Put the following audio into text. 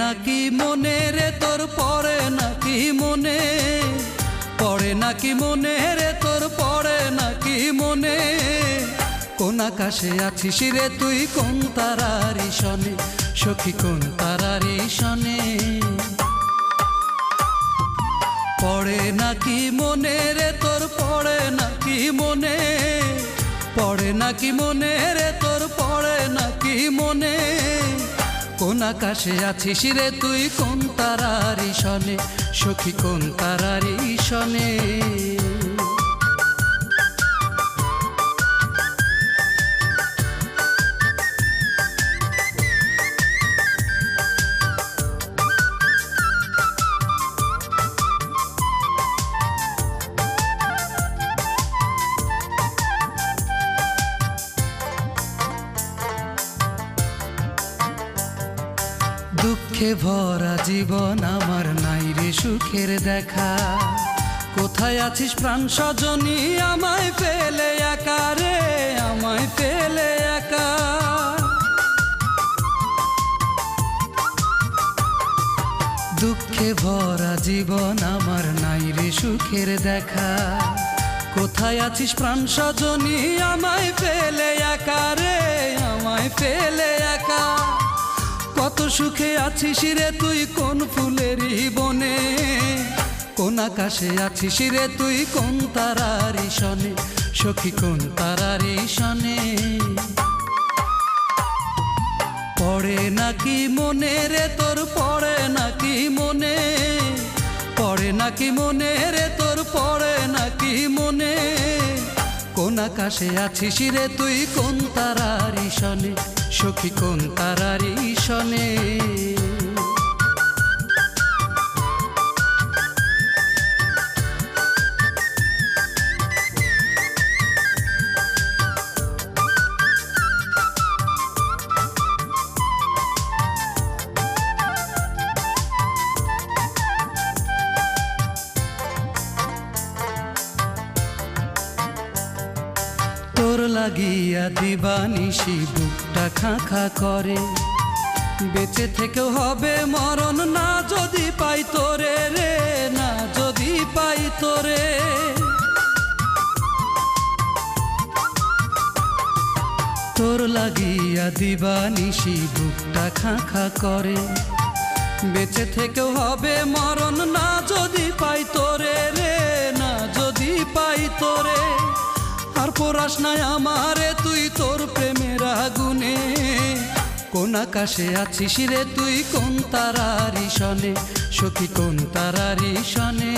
নাকি মনে রে তোর পড়ে নাকি মনে? পড়ে নাকি মনে রে তোর পড়ে নাকি মনে? কোন আকাশে আছিস রে তুই, কোন তারারি শনে সখী কোন তারারি শনে পড়ে নাকি মনে রে তোর পড়ে, নাকি মনে? পড়ে নাকি মনে রে কোন আকাশে আছিস রে তুই? কোন তারারি শনে সখী কোন তারারি শনে দুঃখে ভরা জীবন আমার নাই রে সুখের দেখা। কোথায় আছিস প্রাণ সজনী? আমায় ফেলে একা রে, আমায় ফেলে একা। দুঃখে ভরা জীবন আমার নাই রে সুখের দেখা। কোথায় আছিস প্রাণ সজনী? আমায় ফেলে একা রে, আমায় ফেলে একা। কত সুখে আছিস রে তুই কোন ফুলেরই বনে? কোন আকাশে আছিস রে তুই কোন তারারি শনে সখী কোন তারারি শনে পড়ে নাকি মনে রে তোর, পড়ে নাকি মনে? পড়ে নাকি মনে রে তোর, পড়ে নাকি মনে? কোন আকাশে আছিস রে তুই কোন তারারি শনে সখী কোন তারারি শনে তোর লাগিয়া দিবানিশি বুকটা খা খা করে। বেঁচে থেকেও হবে মরণ, না যদি পাই তোরে রে, না যদি পাই তোরে। তোর লাগিয়া দিবানিশি বুকটা খা খা করে। বেঁচে থেকেও হবে মরণ, না যদি পাই তোরে রে, না যদি পাই তোরে। আর পড়াস নাই আমারে, তুই তোর প্রেমের আগুনে। কোন আকাশে আছিস রে তুই? কোন তারারি শনে সখী কোন তারারি শনে